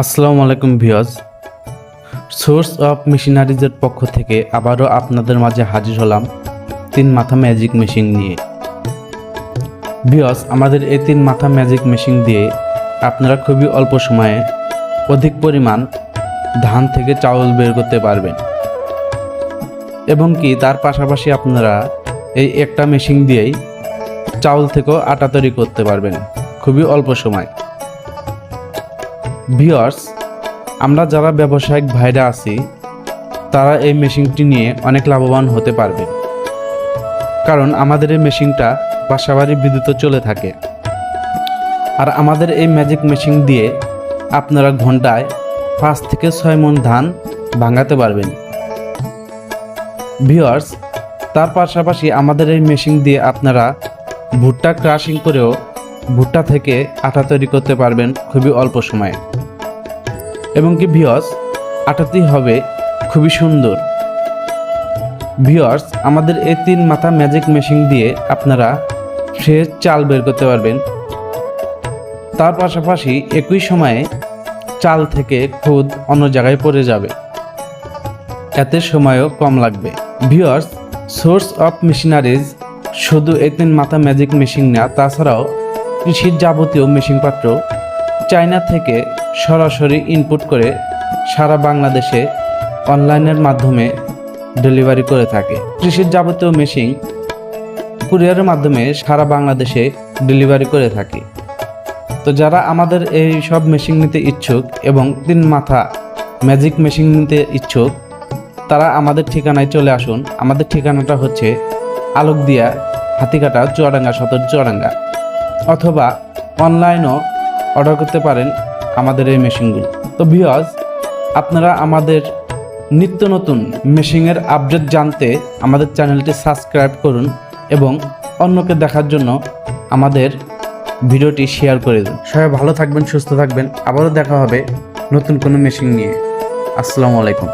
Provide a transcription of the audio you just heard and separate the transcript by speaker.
Speaker 1: আসসালামু আলাইকুম viewers. Source of মেশিনারিজের পক্ষ থেকে আবারও আপনাদের মাঝে হাজির হলাম তিন মাথা ম্যাজিক মেশিন নিয়ে। ভিউয়ার্স, আমাদের এই তিন মাথা ম্যাজিক মেশিন দিয়ে আপনারা খুবই অল্প সময়ে অধিক পরিমাণ ধান থেকে চাউল বের করতে পারবেন। এবং কি, তার পাশাপাশি আপনারা এই একটা মেশিন দিয়েই চাউল থেকেও আটা তৈরি করতে পারবেন খুবই অল্প সময়। ভিওয়ার্স আমরা যারা ব্যবসায়িক ভাইরা আছি, তারা এই মেশিনটি নিয়ে অনেক লাভবান হতে পারবে। কারণ আমাদের এই মেশিনটা বাসাবাড়ি বিদ্যুৎ চলে থাকে। আর আমাদের এই ম্যাজিক মেশিন দিয়ে আপনারা ঘন্টায় পাঁচ থেকে ছয় মন ধান ভাঙাতে পারবেন। ভিওয়ার্স তার পাশাপাশি আমাদের এই মেশিন দিয়ে আপনারা ভুট্টা ক্রাশিং করেও ভুট্টা থেকে আটা তৈরি করতে পারবেন খুবই অল্প সময়ে। এবং কি ভিওস আটাটি হবে খুবই সুন্দর। ভিওয়ার্স আমাদের এই তিন মাথা ম্যাজিক মেশিন দিয়ে আপনারা ফ্রেশ চাল বের করতে পারবেন। তার পাশাপাশি একই সময়ে চাল থেকে খুদ অন্য জায়গায় পড়ে যাবে। এতে সময়ও কম লাগবে। ভিওয়ার্স সোর্স অফ মেশিনারিজ শুধু এই তিন মাথা ম্যাজিক মেশিন না, তাছাড়াও কৃষির যাবতীয় মেশিনপত্র চায়না থেকে সরাসরি ইনপুট করে সারা বাংলাদেশে অনলাইনের মাধ্যমে ডেলিভারি করে থাকে। কৃষির যাবতীয় মেশিন কুরিয়ারের মাধ্যমে সারা বাংলাদেশে ডেলিভারি করে থাকি। তো যারা আমাদের এই সব মেশিন নিতে ইচ্ছুক এবং তিন মাথা ম্যাজিক মেশিন নিতে ইচ্ছুক, তারা আমাদের ঠিকানায় চলে আসুন। আমাদের ঠিকানাটা হচ্ছে আলোক আলোকদিয়া হাতিকাটা চুয়াডাঙ্গা সদর চুয়াডাঙ্গা। অথবা অনলাইনও অর্ডার করতে পারেন আমাদের এই মেশিনগুলো। তো ভিওয়াজ আপনারা আমাদের নিত্য নতুন মেশিনের আপডেট জানতে আমাদের চ্যানেলটি সাবস্ক্রাইব করুন এবং অন্যকে দেখার জন্য আমাদের ভিডিওটি শেয়ার করে দিন। সবাই ভালো থাকবেন, সুস্থ থাকবেন। আবারও দেখা হবে নতুন কোনো মেশিন নিয়ে। আসসালামু আলাইকুম।